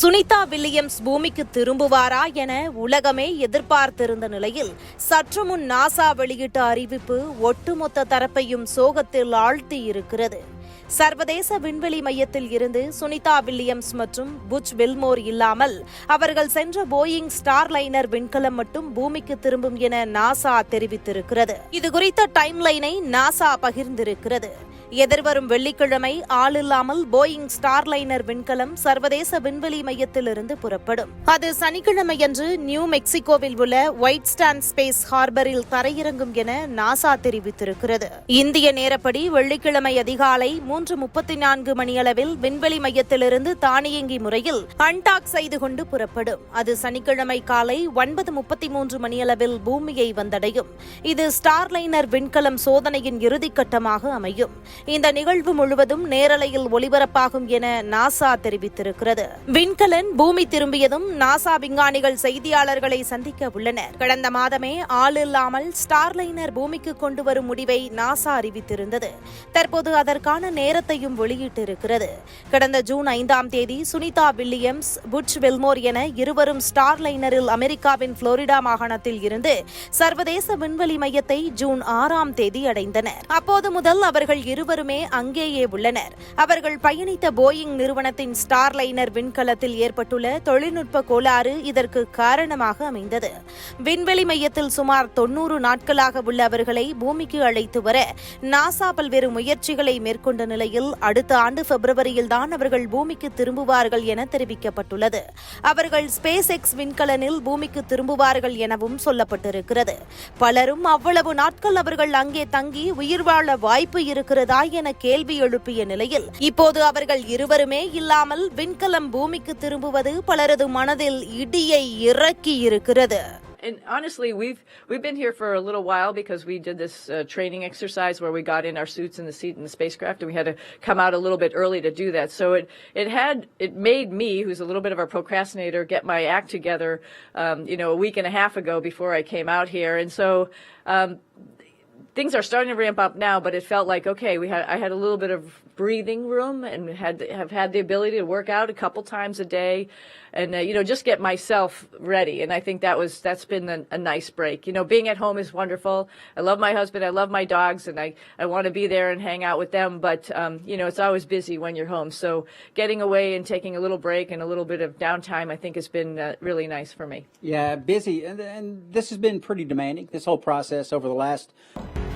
Sunita Williams பூமிக்கு திரும்புவாரா என உலகமே எதிர்பார்த்திருந்த நிலையில் சற்று முன் நாசா வெளியிட்ட அறிவிப்பு ஒட்டுமொத்த தரப்பையும் சோகத்தில் ஆழ்த்தி இருக்கிறது சர்வதேச விண்வெளி மையத்தில் இருந்து சுனிதா வில்லியம்ஸ் மற்றும் புச் வில்மோர் இல்லாமல் அவர்கள் சென்ற போயிங் ஸ்டார் லைனர் விண்கலம் மட்டும் பூமிக்கு திரும்பும் என நாசா தெரிவித்திருக்கிறது. இதுகுறித்த டைம்லைனை நாசா பகிர்ந்திருக்கிறது. எதிர்வரும் வெள்ளிக்கிழமை ஆளில்லாமல் போயிங் ஸ்டார்லைனர் விண்கலம் சர்வதேச விண்வெளி மையத்திலிருந்து புறப்படும். அது சனிக்கிழமையன்று நியூ மெக்சிகோவில் உள்ள ஒயிட் ஸ்டாண்ட் ஸ்பேஸ் ஹார்பரில் தரையிறங்கும் என நாசா தெரிவித்திருக்கிறது. இந்திய நேரப்படி வெள்ளிக்கிழமை அதிகாலை மூன்று முப்பத்தி நான்கு மணியளவில் விண்வெளி மையத்திலிருந்து தானியங்கி முறையில் அன்டாக் செய்து கொண்டு புறப்படும். அது சனிக்கிழமை காலை ஒன்பது முப்பத்தி மூன்று மணியளவில் பூமியை வந்தடையும். இது ஸ்டார்லைனர் விண்கலம் சோதனையின் இறுதிக்கட்டமாக அமையும். இந்த நிகழ்வு முழுவதும் நேரலையில் ஒளிபரப்பாகும் என நாசா தெரிவித்திருக்கிறது. விண்கலன் பூமி திரும்பியதும் நாசா விஞ்ஞானிகள் செய்தியாளர்களை சந்திக்க உள்ளனர். கடந்த மாதமே ஆள் இல்லாமல் ஸ்டார்லைனர் பூமிக்கு கொண்டு வரும் முடிவை நாசா அறிவித்திருந்தது. தற்போது அதற்கான நேரத்தையும் வெளியிட்டிருக்கிறது. கடந்த ஜூன் ஐந்தாம் தேதி சுனிதா வில்லியம்ஸ் புட்ச் வெல்மோர் என இருவரும் ஸ்டார்லைனரில் அமெரிக்காவின் புளோரிடா மாகாணத்தில் இருந்து சர்வதேச விண்வெளி மையத்தை ஜூன் ஆறாம் தேதி அடைந்தனர். அப்போது முதல் அவர்கள் இரு இருவருமே அங்கேயே உள்ளனர். அவர்கள் பயணித்த போயிங் நிறுவனத்தின் ஸ்டார்லைனர் விண்கலத்தில் ஏற்பட்டுள்ள தொழில்நுட்ப கோளாறு இதற்கு காரணமாக அமைந்தது. விண்வெளி மையத்தில் சுமார் தொன்னூறு நாட்களாக உள்ள அவர்களை பூமிக்கு அழைத்து வர நாசா பல்வேறு முயற்சிகளை மேற்கொண்ட நிலையில் அடுத்த ஆண்டு பிப்ரவரியில் தான் அவர்கள் பூமிக்கு திரும்புவார்கள் என தெரிவிக்கப்பட்டுள்ளது. அவர்கள் ஸ்பேஸ் எக்ஸ் விண்கலனில் பூமிக்கு திரும்புவார்கள் எனவும் சொல்லப்பட்டிருக்கிறது. பலரும் அவ்வளவு நாட்கள் அவர்கள் அங்கே தங்கி உயிர் வாழ வாய்ப்பு இருக்கிறதா என கேள்வி எழுப்பிய நிலையில் இப்போது அவர்கள் இருவருமே இல்லாமல் விண்கலம் பூமிக்கு திரும்புவது பலரது மனதில் இடியை இறக்கி இருக்கிறது And honestly, we've we've been here for a little while because we did this uh, training exercise where we got in our suits in the seat in the spacecraft, and we had to come out a little bit early to do that. So it it had it made me, who's a little bit of a procrastinator, get my act together, um, you know, a week and a half ago before I came out here, and so. Um, things are starting to ramp up now, but it felt like okay. We had I had a little bit of breathing room and had have had the ability to work out a couple times a day, and uh, you know just get myself ready. And I think that was that's been a, a nice break. You know, being at home is wonderful. I love my husband. I love my dogs, and I I want to be there and hang out with them. But um, you know, it's always busy when you're home. So getting away and taking a little break and a little bit of downtime, I think has been uh, really nice for me. Yeah, busy, and, and this has been pretty demanding. This whole process over the last